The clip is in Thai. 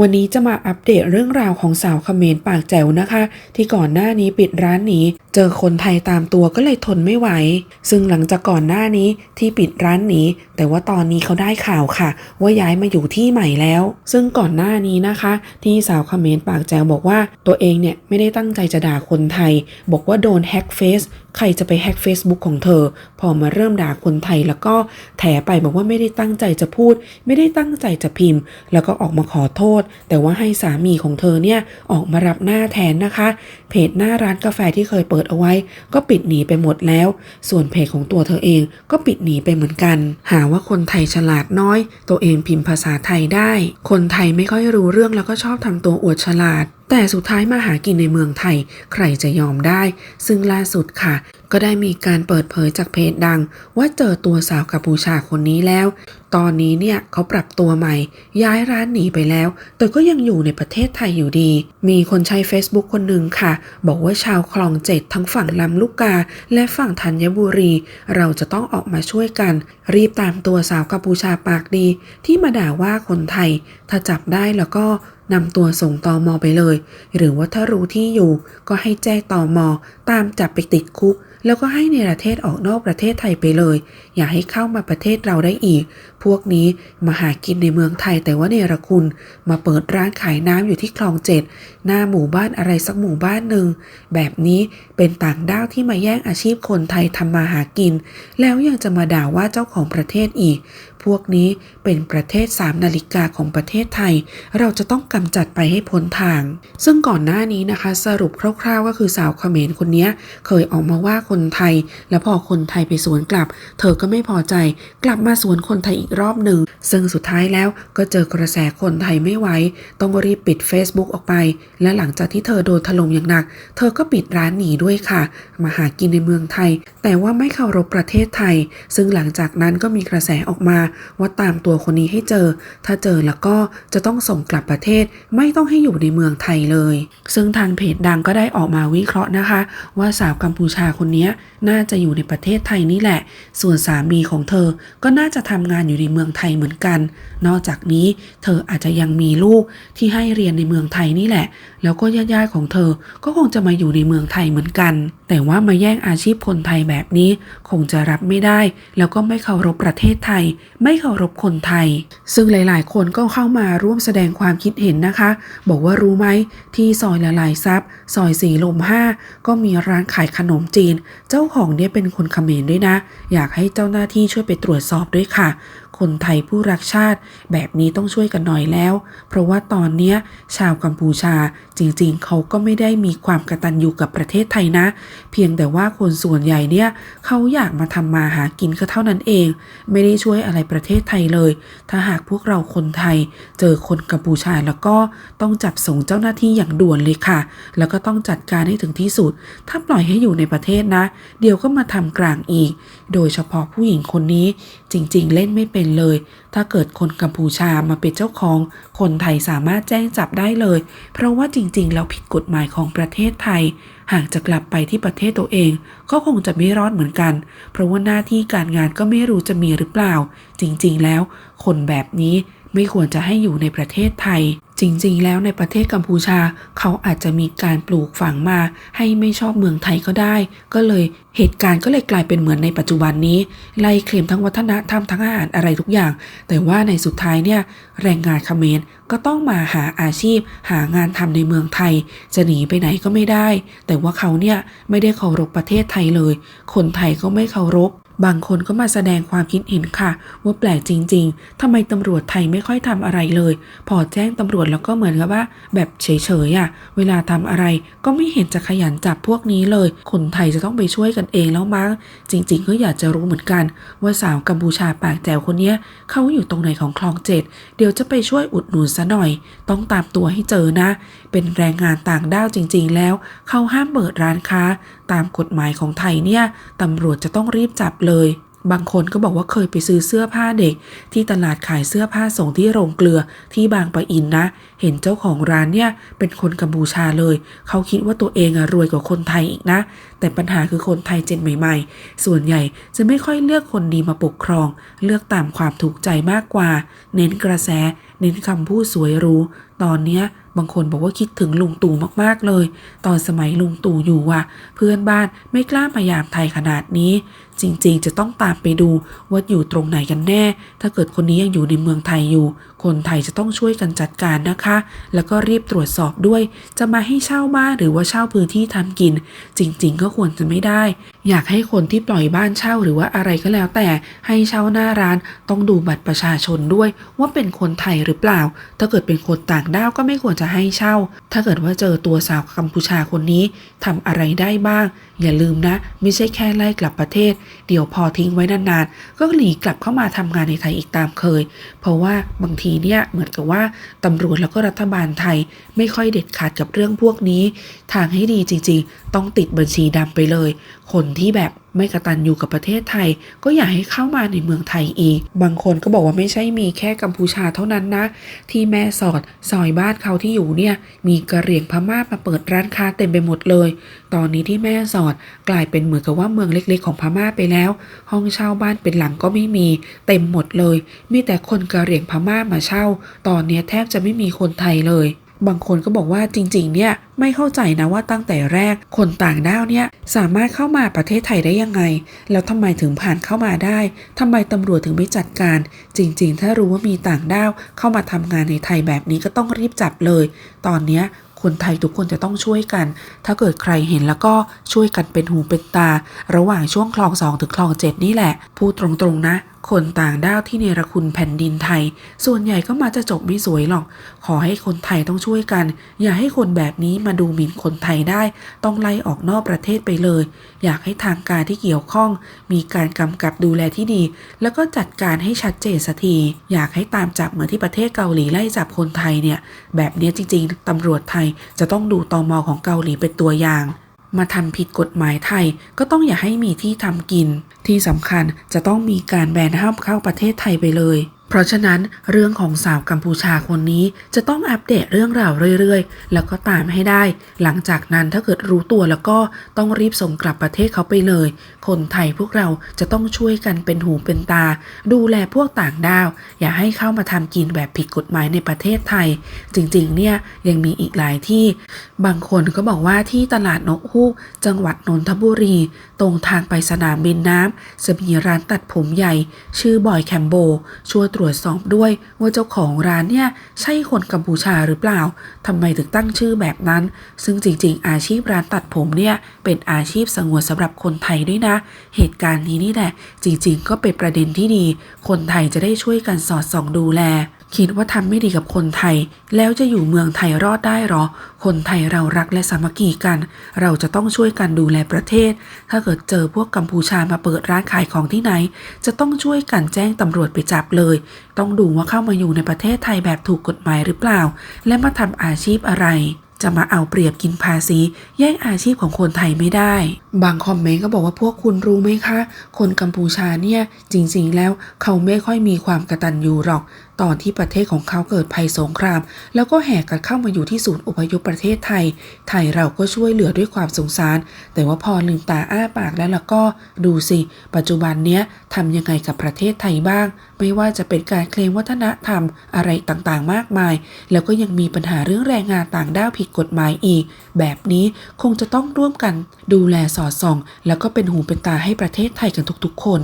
วันนี้จะมาอัปเดตเรื่องราวของสาวเขมรปากแจ๋วนะคะ ที่ก่อนหน้านี้ปิดร้านหนีเจอคนไทยตามตัวก็เลยทนไม่ไหว ซึ่งหลังจากก่อนหน้านี้ที่ปิดร้านหนีแต่ว่าตอนนี้เขาได้ข่าวค่ะ ว่าย้ายมาอยู่ที่ใหม่แล้ว ซึ่งก่อนหน้านี้นะคะ ที่สาวเขมรปากแจวบอกว่าตัวเองเนี่ยไม่ได้ตั้งใจจะด่าคนไทย บอกว่าโดนแฮ็กเฟซใครจะไปแฮ็ก Facebook ของเธอ พอมาเริ่มด่าคนไทยแล้วก็แถไปบอกว่าไม่ได้ตั้งใจจะพูด ไม่ได้ตั้งใจจะพิมพ์ แล้วก็ออกมาขอโทษ แต่ว่าให้สามีของเธอเนี่ยออกมารับหน้าแทนนะคะ เพจหน้าร้านกาแฟที่เคยเปิดเอาไว้ ก็ปิดหนีไปหมดแล้ว ส่วนเพจของตัวเธอเองก็ปิดหนีไปเหมือนกัน หาว่าคนไทยฉลาดน้อย ตัวเองพิมพ์ภาษาไทยได้ คนไทยไม่ค่อยรู้เรื่องแล้วก็ชอบทำตัวอวดฉลาด แต่สุดท้ายมาหากินในเมืองไทย ใครจะยอมได้ ซึ่งล่าสุดค่ะ ก็ได้มีการเปิดเผยจากเพจดัง ว่าเจอตัวสาวกัมพูชาคนนี้แล้ว ตอนนี้เนี่ยเขาปรับตัวใหม่ ย้ายร้านหนีไปแล้ว แต่ก็ยังอยู่ในประเทศไทยอยู่ดี มีคนใช้ Facebook คนหนึ่งค่ะ บอกว่าชาวคลองเจ็ดทั้งฝั่งลำลูกกา และฝั่งธัญบุรี เราจะต้องออกมาช่วยกัน รีบตามตัวสาวกัมพูชาปากดี ที่มาด่าว่าคนไทย ถ้าจับได้แล้วก็ นำตัวส่งตอมอไปเลย หรือว่าถ้ารู้ที่อยู่ก็ให้แจ้งตอมอตามจับไปติดคุก แล้วก็ให้ในประเทศออกนอกประเทศไทยไปเลย อย่าให้เข้ามาประเทศเราได้อีก พวกนี้มาหากินในเมืองไทยแต่ว่าเนรคุณ มาเปิดร้านขายน้ำอยู่ที่คลองเจ็ดหน้าหมู่บ้านอะไรสักหมู่บ้านหนึ่งแบบนี้เป็นต่างด้าวที่มาแย่งอาชีพคนไทยทำมาหากิน แล้วยังจะมาด่าว่าเจ้าของประเทศอีก พวกนี้เป็นประเทศสามนาฬิกาของประเทศไทย เราจะต้องกำจัดไปให้พ้นทาง ซึ่งก่อนหน้านี้นะคะ สรุปคร่าวๆ ก็คือสาวเขมรคนนี้เคยออกมาว่าคนไทย แล้วพอคนไทยไปสวนกลับ เธอก็ไม่พอใจกลับมาสวนคนไทยอีกรอบหนึ่ง ซึ่งสุดท้ายแล้วก็เจอกระแสคนไทยไม่ไหวต้องรีบปิด Facebook ออกไป และหลังจากที่เธอโดนถล่มอย่างหนัก เธอก็ปิดร้านหนีด้วยค่ะ มาหากินในเมืองไทย แต่ว่าไม่เคารพประเทศไทย ซึ่งหลังจากนั้นก็มีกระแสออกมาว่าตามตัวคนนี้ให้เจอ ถ้าเจอแล้วก็จะต้องส่งกลับประเทศ ไม่ต้องให้อยู่ในเมืองไทยเลย ซึ่งทางเพจดังก็ได้ออกมาวิเคราะห์นะคะ ว่าสาวกัมพูชาคนนี้น่าจะอยู่ในประเทศไทยนี่แหละ ส่วนสามีของเธอก็น่าจะทำงานอยู่ในเมืองไทยเหมือนกัน นอกจากนี้เธออาจจะยังมีลูกที่ให้เรียนในเมืองไทยนี่แหละ แล้วก็ญาติๆของเธอก็คงจะมาอยู่ในเมืองไทยเหมือนกัน แต่ว่ามาแย่งอาชีพคนไทยแบบนี้ คงจะรับไม่ได้ แล้วก็ไม่เคารพประเทศไทย ไม่เคารพคนไทย ซึ่งหลาย ๆ คนก็เข้ามาร่วมแสดงความคิดเห็นนะคะ บอกว่ารู้ไหมที่ซอยละลายซับซอยสีลมห้าก็มีร้านขายขนมจีน เจ้าของเนี่ยเป็นคนเขมรด้วยนะ อยากให้เจ้าหน้าที่ช่วยไปตรวจสอบด้วยค่ะ คนไทยผู้รักชาติ แบบนี้ต้องช่วยกันหน่อยแล้ว เพราะว่าตอนเนี้ยชาวกัมพูชาจริงๆ เขาก็ไม่ได้มีความกระตัญญูกับประเทศไทยนะ เพียงแต่ว่าคนส่วนใหญ่เนี่ยเขาอยากมาทำมาหากินก็เท่านั้นเอง ไม่ได้ช่วยอะไรประเทศไทยเลย ถ้าหากพวกเราคนไทย เจอคนกัมพูชาแล้วก็ต้องจับส่งเจ้าหน้าที่อย่างด่วนเลยค่ะ แล้วก็ต้องจัดการให้ถึงที่สุด ถ้าปล่อยให้อยู่ในประเทศนะ เดี๋ยวก็มาทำกลางอีก โดยเฉพาะผู้หญิงคนนี้จริง ๆ เล่นไม่เป็นเลย ถ้าเกิดคนกัมพูชามาเป็นเจ้าของ คนไทยสามารถแจ้งจับได้เลย เพราะว่าจริงๆ แล้วผิดกฎหมายของประเทศไทย หากจะกลับไปที่ประเทศตัวเอง ก็คงจะไม่รอดเหมือนกัน เพราะว่าหน้าที่การงานก็ไม่รู้จะมีหรือเปล่า จริงๆ แล้ว คนแบบนี้ไม่ควรจะให้อยู่ในประเทศไทย จริงๆ แล้วในประเทศกัมพูชา เขาอาจจะมีการปลูกฝังมา ให้ไม่ชอบเมืองไทยก็ได้ ก็เลยเหตุการณ์ก็เลยกลายเป็นเหมือนในปัจจุบันนี้ ไล่เคลมทั้งวัฒนธรรมทั้งอาหารอะไรทุกอย่าง แต่ว่าในสุดท้ายเนี่ยแรงงานเขมรก็ต้องมาหาอาชีพ หางานทำในเมืองไทย จะหนีไปไหนก็ไม่ได้ แต่ว่าเขาเนี่ยไม่ได้เคารพประเทศไทยเลย คนไทยก็ไม่เคารพ บางคนก็มาแสดงความคิดเห็นค่ะ ว่าแปลกจริง ๆทำไมตำรวจไทยไม่ค่อยทำอะไรเลย พอแจ้งตำรวจแล้วก็เหมือนกับว่า แบบเฉยๆอะ่ะ เวลาทำอะไรก็ไม่เห็นจะขยันจับพวกนี้เลย คนไทยจะต้องไปช่วยกันเองแล้วมั้ง จริง ๆ ก็อยากจะรู้เหมือนกัน ว่าสาวกัมพูชาปากแจ๋วคนนี้เขาอยู่ตรงไหนของคลองเจ็ดเดี๋ยวจะไปช่วยอุดหนุนซะหน่อย ต้องตามตัวให้เจอนะ เป็นแรงงานต่างด้าวจริง ๆ แล้วเขาห้ามเปิดร้านค้า ตามกฎหมายของไทยเนี่ยตำรวจจะต้องรีบจับเลยบางคนก็บอกว่าเคยไปซื้อเสื้อผ้าเด็ก ที่ตลาดขายเสื้อผ้าส่งที่โรงเกลือที่บางปะอินนะ เห็นเจ้าของร้านเนี่ยเป็นคนกัมพูชาเลย เขาคิดว่าตัวเองอะรวยกว่าคนไทยอีกนะ แต่ปัญหาคือคนไทยเจนใหม่ ๆ ส่วนใหญ่จะไม่ค่อยเลือกคนดีมาปกครอง เลือกตามความถูกใจมากกว่า เน้นกระแส เน้นคำพูดสวยรู้ ตอนเนี้ยบางคนบอกว่าคิดถึงลุงตู่มากๆเลย ตอนสมัยลุงตู่อยู่ว่ะ เพื่อนบ้านไม่กล้ามายามไทยขนาดนี้ จริงๆ จะต้องตามไปดูว่าอยู่ตรงไหนกันแน่ ถ้าเกิดคนนี้ยังอยู่ในเมืองไทยอยู่ คนไทยจะต้องช่วยกันจัดการนะคะ แล้วก็รีบตรวจสอบด้วย จะมาให้เช่าบ้านหรือว่าเช่าพื้นที่ทำกิน จริง ๆ ก็ควรจะไม่ได้ อยากให้คนที่ปล่อยบ้านเช่าหรือว่าอะไรก็แล้วแต่ให้เช่าหน้าร้านต้องดูบัตรประชาชนด้วย ว่าเป็นคนไทยหรือเปล่า ถ้าเกิดเป็นคนต่างด้าวก็ไม่ควรจะให้เช่า ถ้าเกิดว่าเจอตัวสาวกัมพูชาคนนี้ทำอะไรได้บ้าง อย่าลืมนะ ไม่ใช่แค่ไล่กลับประเทศ เดี๋ยวพอทิ้งไว้นานๆ ก็หนีกลับเข้ามาทำงานในไทยอีกตามเคย เพราะว่าบางทีเนี่ยเหมือนกับว่าตำรวจแล้วก็รัฐบาลไทยไม่ค่อยเด็ดขาดกับเรื่องพวกนี้ ทางให้ดีจริงๆ ต้องติดบัญชีดำไปเลย คนที่แบบไม่กระตันอยู่กับประเทศไทย ก็อย่าให้เข้ามาในเมืองไทยอีก บางคนก็บอกว่าไม่ใช่มีแค่กัมพูชาเท่านั้นนะ ที่แม่สอดซอยบ้านเขาที่อยู่เนี่ย มีกระเหรี่ยงพม่ามาเปิดร้านค้าเต็มไปหมดเลย ตอนนี้ที่แม่สอดกลายเป็นเหมือนกับว่าเมืองเล็กๆของพม่าไปแล้ว ห้องเช่าบ้านเป็นหลังก็ไม่มี เต็มหมดเลย มีแต่คนกระเหรี่ยงพม่ามาเช่า ตอนนี้แทบจะไม่มีคนไทยเลย บางคนก็บอกว่าจริงๆ เนี่ยไม่เข้าใจนะว่าตั้งแต่แรก คนต่างด้าวเนี่ยสามารถเข้ามาประเทศไทยได้ยังไง แล้วทำไมถึงผ่านเข้ามาได้ทำไมตำรวจถึงไม่จัดการ จริง ๆ ถ้ารู้ว่ามีต่างด้าวเข้ามาทำงานในไทยแบบนี้ก็ต้องรีบจับเลย ตอนเนี้ยคนไทยทุกคนจะต้องช่วยกัน ถ้าเกิดใครเห็นแล้วก็ช่วยกันเป็นหูเป็นตา ระหว่างช่วงคลองสองถึงคลองเจ็ดนี่แหละ พูดตรงๆนะ คนต่างด้าวที่เนรคุณแผ่นดินไทย ส่วนใหญ่ก็มาจะจบไม่สวยหรอก ขอให้คนไทยต้องช่วยกัน อย่าให้คนแบบนี้มาดูหมิ่นคนไทยได้ ต้องไล่ออกนอกประเทศไปเลย อยากให้ทางการที่เกี่ยวข้อง มีการกำกับดูแลที่ดี แล้วก็จัดการให้ชัดเจนสักที อยากให้ตามจับเหมือนที่ประเทศเกาหลีไล่จับคนไทยเนี่ย แบบนี้จริง ๆตำรวจไทยจะต้องดูตอมอของเกาหลีเป็นตัวอย่าง มาทำผิดกฎหมายไทยก็ต้องอย่าให้มีที่ทำกิน ที่สำคัญจะต้องมีการแบนห้ามเข้าประเทศไทยไปเลย เพราะฉะนั้นเรื่องของสาวกัมพูชาคนนี้จะต้องอัปเดตเรื่องราวเรื่อยๆ แล้วก็ตามให้ได้ หลังจากนั้นถ้าเกิดรู้ตัวแล้วก็ต้องรีบส่งกลับประเทศเขาไปเลย คนไทยพวกเราจะต้องช่วยกันเป็นหูเป็นตา ดูแลพวกต่างด้าว อย่าให้เข้ามาทำกินแบบผิดกฎหมายในประเทศไทย จริงๆ เนี่ยยังมีอีกหลายที่ บางคนก็บอกว่าที่ตลาดนกฮูกจังหวัดนนทบุรี ตรงทางไปสนามบินน้ำจะมีร้านตัดผมใหญ่ ชื่อบอยแคมโบช่วยตรวจสอบด้วยว่าเจ้าของร้านเนี่ยใช่คนกัมพูชาหรือเปล่าทำไมถึงตั้งชื่อแบบนั้น ซึ่งจริงๆ อาชีพร้านตัดผมเนี่ยเป็นอาชีพสงวนสำหรับคนไทยด้วยนะ เหตุการณ์นี้นี่แหละ จริงๆ ก็เป็นประเด็นที่ดี คนไทยจะได้ช่วยกันสอดส่องดูแล คิดว่าทำไม่ดีกับคนไทย แล้วจะอยู่เมืองไทยรอดได้หรอ คนไทยเรารักและสามัคคีกัน เราจะต้องช่วยกันดูแลประเทศ ถ้าเกิดเจอพวกกัมพูชามาเปิดร้านขายของที่ไหน จะต้องช่วยกันแจ้งตำรวจไปจับเลย ต้องดูว่าเข้ามาอยู่ในประเทศไทยแบบถูกกฎหมายหรือเปล่า และมาทำอาชีพอะไร จะมาเอาเปรียบกินภาษี แย่งอาชีพของคนไทยไม่ได้ บางคอมเมนต์ก็บอกว่าพวกคุณรู้ไหมคะ คนกัมพูชาเนี่ยจริงๆแล้วเขาไม่ค่อยมีความกระตันยูหรอก ตอนที่ประเทศของเขาเกิดภัยสงคราม แล้วก็แห่กันเข้ามาอยู่ที่ศูนย์อพยพประเทศไทย ไทยเราก็ช่วยเหลือด้วยความสงสาร แต่ว่าพอลืมตาอ้าปากแล้วล้วก็ดูสิ ปัจจุบันเนี้ยทำยังไงกับประเทศไทยบ้าง ไม่ว่าจะเป็นการเคลมวัฒนธรรมอะไรต่างๆ มากมาย แล้วก็ยังมีปัญหาเรื่องแรงงานต่างด้าวผิดกฎหมายอีก แบบนี้คงจะต้องร่วมกันดูแลสอดส่อง แล้วก็เป็นหูเป็นตาให้ประเทศไทยกันทุกๆคน